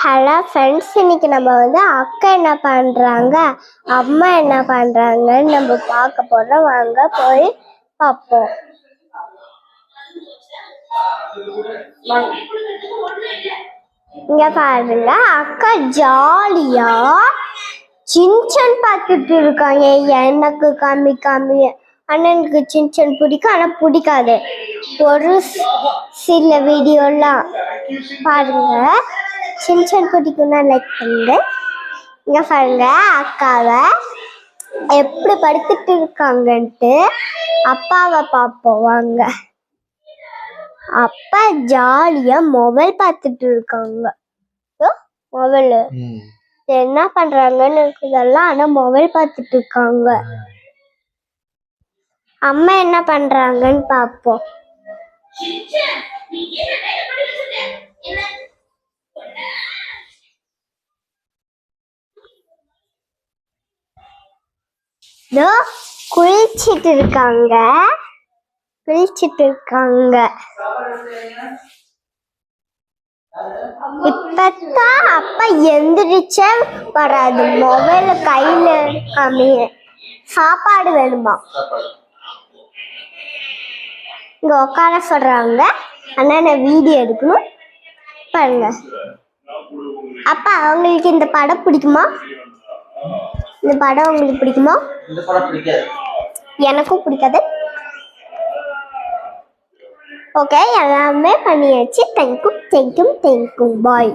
Hello friends இன்னைக்கு நம்ம வந்து அக்கா என்ன பண்றாங்க அம்மா என்ன பண்றாங்கன்னு நம்ம பார்க்க போறோம். வாங்க போய் பார்ப்போம். இங்க பாருங்க அக்கா ஜாலியா சின்சன் பார்த்துட்டு இருக்காங்க. எனக்கு கம்மி கம்மி. அண்ணனுக்கு சின்சன் பிடிக்கும் ஆனா பிடிக்காது. ஒரு சில வீடியோலாம் பாருங்க. சின்சன் பிடிக்கும்னா லைக் பண்ணுங்க இங்க பாருங்க அக்காவை எப்படி படுத்துட்டு இருக்காங்கன்ட்டு அப்பாவை பார்ப்போம். வாங்க. அப்பா ஜாலியா மொபைல் பார்த்துட்டு இருக்காங்க. மொபைல். என்ன பண்றாங்கன்னு இருக்குதெல்லாம் ஆனா மொபைல் பார்த்துட்டு இருக்காங்க. அம்மா என்ன பண்றாங்கன்னு பார்ப்போம். இதோ குளிச்சிட்டு இருக்காங்க குளிச்சிட்டு இருக்காங்க இப்பதான் அப்பா எந்திரிச்ச வராது. மொபைல கையில காமிய சாப்பாடு வேணுமா? இங்க உட்கார சொல்றாங்க. அண்ணா நான் வீடியோ எடுக்கணும். பாருங்க. அப்பா அவங்களுக்கு இந்த படம் பிடிக்குமா? இந்த படம் உங்களுக்கு பிடிக்குமா? இந்த படம் பிடிக்காது. எனக்கும் பிடிக்காது. ஓகே எல்லாமே பண்ணியாச்சு. Thank you thank you thank you bye